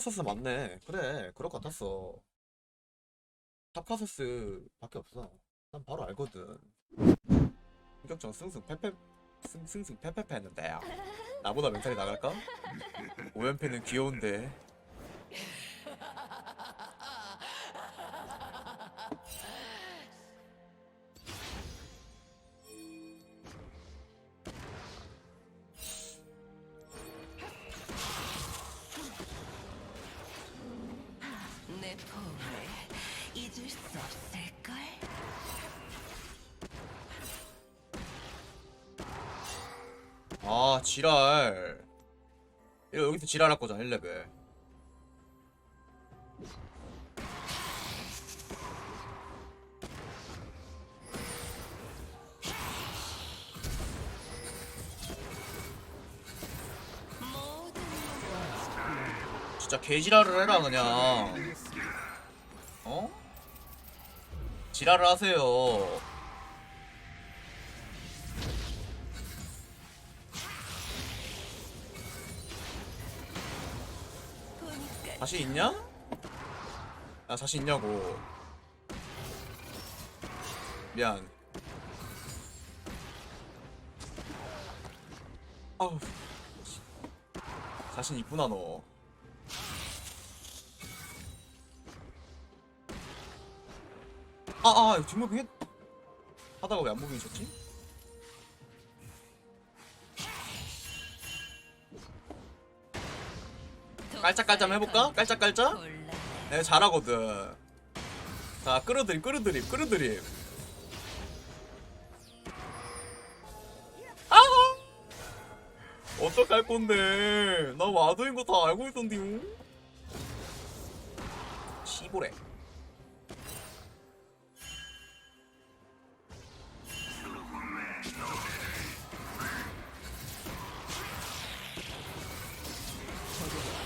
탑카서스 맞네. 그래, 그럴 것 같았어. 탑카서스 밖에 없어. 난 바로 알거든. 공격전 승승 패패 승 승승 패패패 했는데 나보다 멘탈이 나갈까? 오연패는 귀여운데 아 지랄. 이거 여기서 지랄할 거잖아 1레벨. 모든 진짜 개지랄을 해라 그냥. 어? 지랄을 하세요. 자신 있냐? 야 자신 있냐고. 미안. 아우 자신 있구나 너 아 아 뒷무빙 했 하다가 왜 안 무빙 쳤지? 깔짝깔짝 해볼까? 깔짝깔짝? 내가 잘하거든. 자, 끌어들임, 끌어들임, 끌어들임. 아! 어떡할 건데? 나 와드인 거 다 알고 있던데요? 시보래.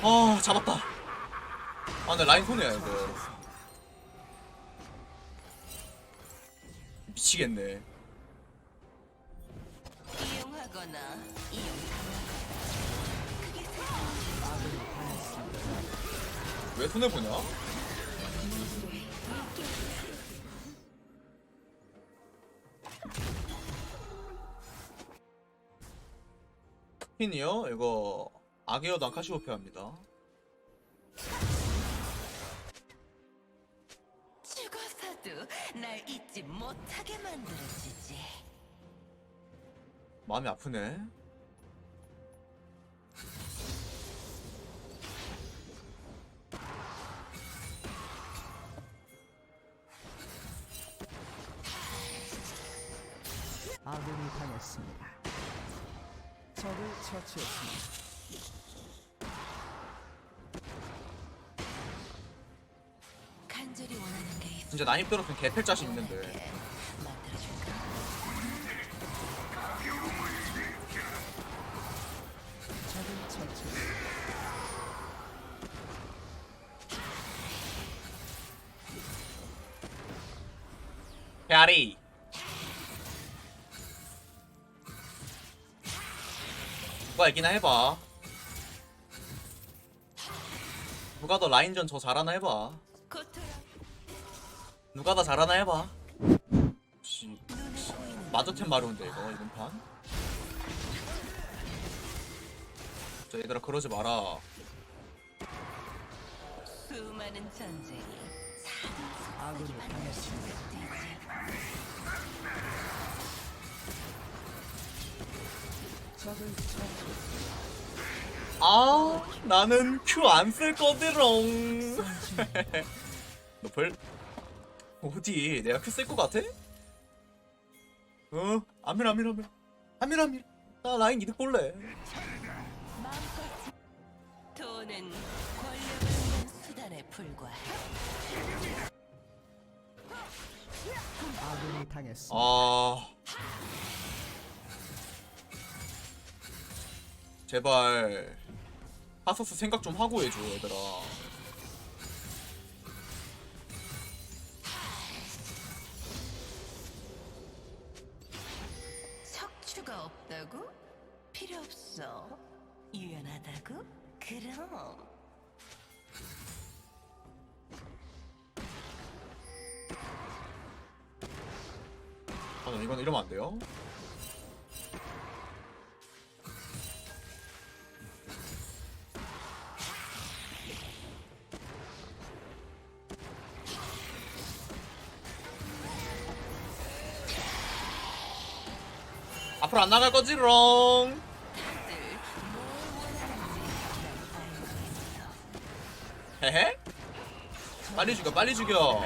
아, 잡았다. 아, 근데 라인 손해야, 이거. 미치겠네. 이용하거나 왜 손해보냐? 핀이요? 이거 아게어단 카시오페아입니다. 죽어서도 날 잊지 못하게 만들어주지. 마음이 아프네. 아군이 당했습니다. 적을 처치했습니다. 간절히 원하는 게 있어. 진짜 난입 들었으면 개패 자신 있는데. 만들어줄까? 적을 처치했습니다. 페아리. 누가 이기나 해봐. 누가 더 라인전 저 잘하나 해봐. 누가 더 잘하나 해봐. 씨, 마저템 마려운데 이거 이번 판. 저 얘들아 그러지 마라. 수많은 전쟁이 아군이 당했습니다. 적을. 아 나는 큐 안 쓸 거드롱. 너별 어디 내가 큐 쓸 거 같아? 어 아밀 아밀 아밀 아밀 아밀 나 라인 이득 볼래. 돈은 권력을 수단에 불과해. 아군이 당했습니다. 아 제발 하소스 생각 좀 하고 해줘 얘들아 석추가 없다고? 필요 없어 유연하다고? 그럼 아니 이건 이러면 안 돼요 앞으로 안 나갈 거지롱. 헤헤? 빨리 죽여, 빨리 죽여.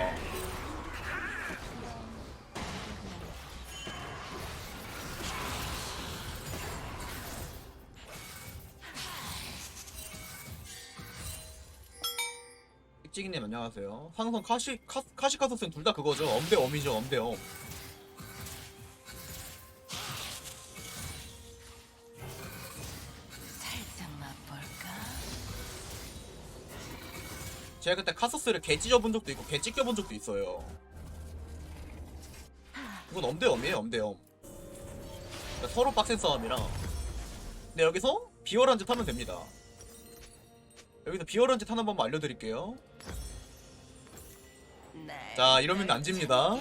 찍찍이님 안녕하세요. 상성 카시 카, 카시카소스는 둘다 그거죠. 엄대 엄이죠. 엄대 엄. 제가 그때 카소스를 개 찢어본 적도 있고 개 찢겨본 적도 있어요. 이건 엄대엄이에요, 엄대엄. 그러니까 서로 빡센 싸움이라. 근데 여기서 비열한 짓 하면 됩니다. 여기서 비열한 짓 하는 방법 알려드릴게요. 날 자, 이러면 안 집니다.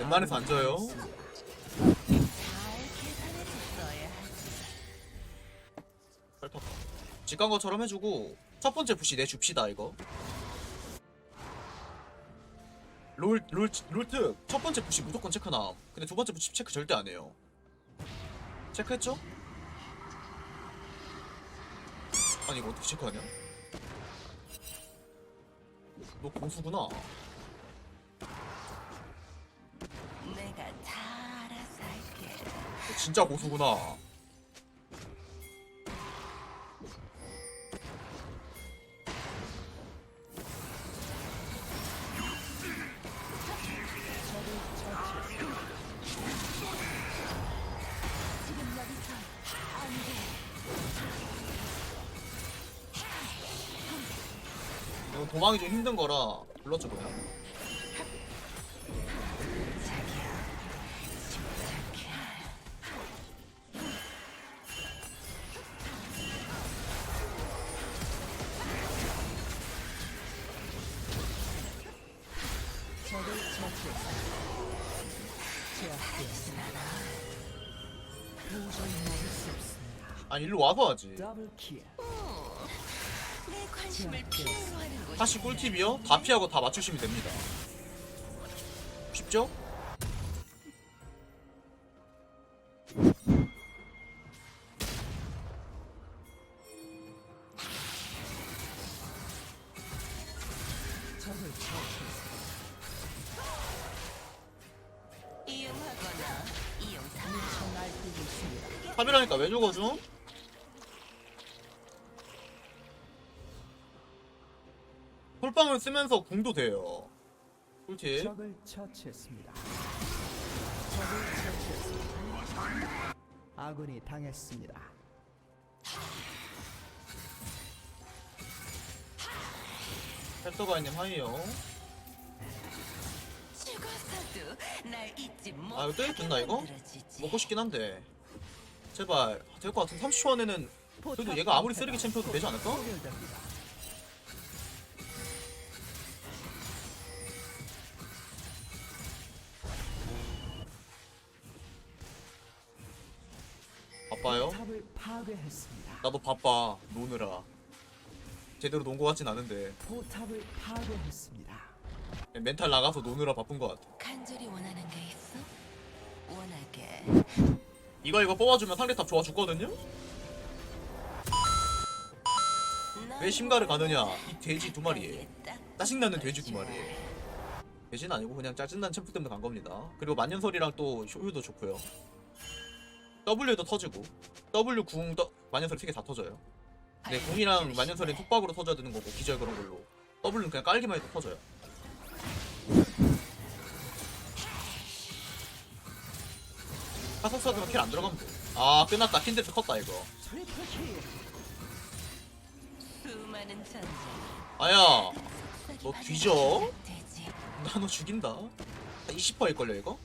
웬만해서 안 져요. 펼쳤다. 직간 것처럼 해주고 첫 번째 부시 내줍시다 이거. 롤, 롤, 롤트 첫 번째 부시 무조건 체크남. 근데 두 번째 부시 체크 절대 안 해요. 체크했죠? 아니 이거 어떻게 체크하냐? 너 고수구나. 내가 다 알아서 할게. 너 진짜 고수구나. 이건 도망이 좀 힘든 거라 불렀죠 그냥. 아니 일로 와서 하지. 다시 꿀팁이요? 다 피하고 다 맞추시면 됩니다. 쉽죠? 적을 처치했습니다. 이 홀빵을 쓰면서 궁도 돼요. 꿀팁. 적을 처치했습니다. 적을 처치했습니다. 아군이 당했습니다. 헬터가이님 하이요. 아, 이거 떼일 줬나, 이거? 먹고 싶긴 한데. 제발 될 것 같은 30초 안에는 그래도 얘가 아무리 쓰레기 챔피언도 되지 않을까? 파괴했습니다. 나도 바빠 노느라. 제대로 논것 같진 않은데 포탑을 파괴했습니다. 멘탈 나가서 노느라 바쁜 것 같아. 간절히 원하는 게 있어? 원하게. 이거 이거 뽑아주면 상대탑 좋아 죽거든요? 왜 심가를 가느냐? 이 돼지 두 마리에 짜증나는 돼지 두 마리에 돼지는 아니고 그냥 짜증난 챔프 때문에 간 겁니다. 그리고 만년설이랑 또 효율도 좋고요. W도 터지고 W 궁 더, 만년설이 세개 다 터져요. 근데 궁이랑 만년설이 톡박으로 터져야 되는 거고 기절 그런 걸로 W는 그냥 깔기만 해도 터져요. 하석사드면 킬안 들어가면 돼. 아 끝났다. 킨데스 컸다 이거. 아야 너 뒤져? 나 너 죽인다. 20%일 걸요 이거?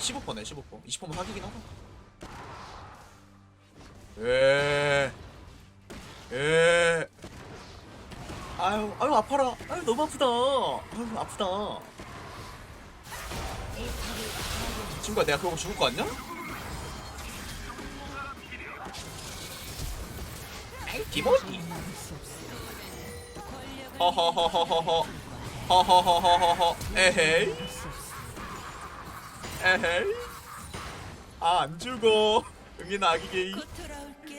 15%네 15%. 20%면 사기긴 하다. 에. 에. 아유 아유 아파라. 아유 너무 아프다. 아유 아프다. 친구야 내가 그거 죽을 거 같냐? 에이 기본이 허허허허허허 허허허허허허 에헤이 에헤이 아 안 죽어 여기는 아기 게이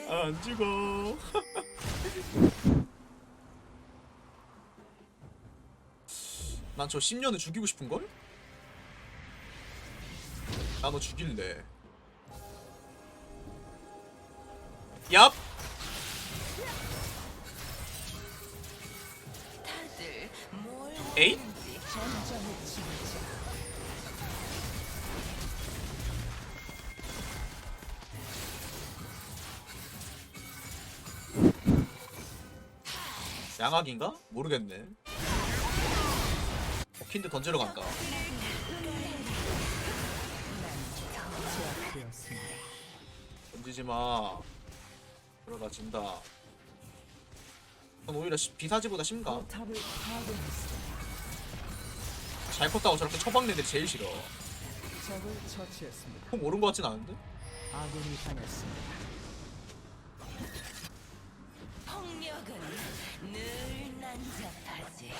안 죽어 난 저 10년을 죽이고 싶은걸? 나 너 죽일래 얍! 에잇? 양악인가? 모르겠네 어, 킨드 던지러 간다 제압되었습니다. 던지지 마 그러다 진다 넌 오히려 시- 비사지보다 파괴했습니다. 잘 컸다고 저렇게 처박는 애들이 제일 싫어 적을 처치했습니다. 폼 오른 거 같진 않은데? 아군이 당했습니다. 폭력은 늘 난잡하지.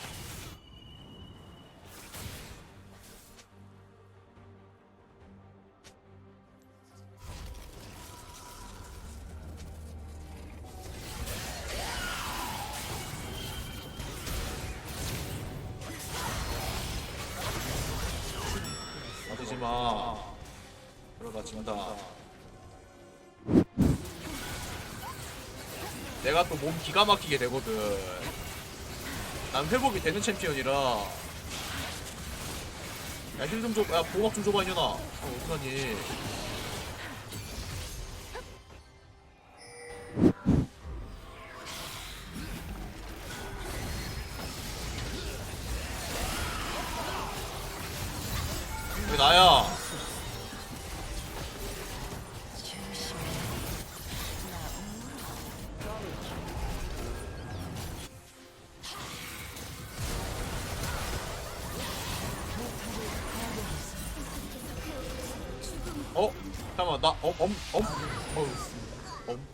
놔두지마 그러다 진다 내가 또 몸 기가 막히게 되거든. 난 회복이 되는 챔피언이라. 야 힐 좀 줘, 야 보호막 좀 줘봐 이년아. 어 어떡하니. 왜 나야 엄, 엄, 엄? 어우 엄?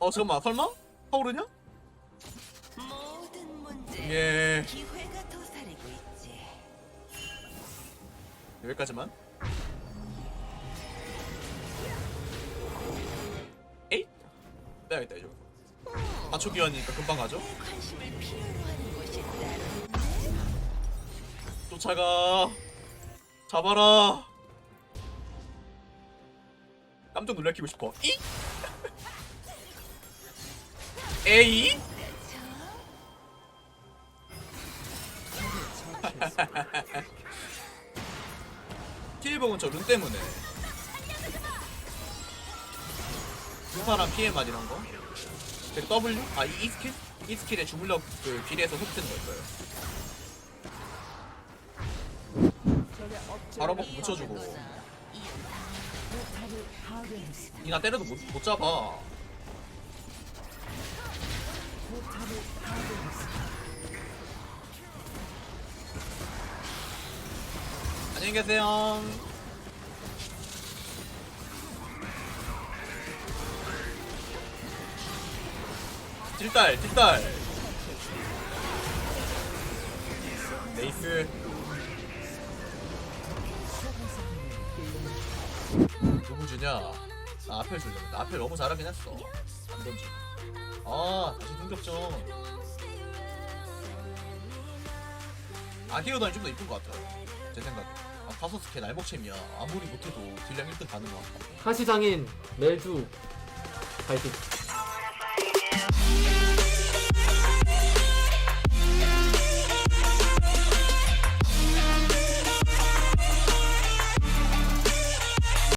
어 잠깐만 설마? 타오르냐? 모든 문제 예 기회가 도사리고 있지. 여기까지만 에잇 빼야겠다 이제 맞추기원이니까 금방 가죠 내 관심을 필요로 하는 곳이 따로 쫓아가 잡아라 깜짝 놀래키고 싶어. 이? 에이? 피해복은 저 룬 때문에. 사람 피해만 이런 거? 그리고 W? 아, 이, 이 스킬? 이 스킬의 주물력 그 비례해서 적의 억제 바로 먹고 묻혀주고 니나 때려도 못, 못 잡아. 안녕히 계세요. 딜달 딜달 네이스 누구 주냐? 나 앞에 주려고. 나 앞에 너무 잘하긴 했어. 안 던지 아 다시 공격점 아기어단이 좀더 이쁜 것 같아요. 제 생각에. 아걔 날먹챔이야. 아무리 못해도 딜량 1등 가는 거 같아. 하시장인 멜주 파이팅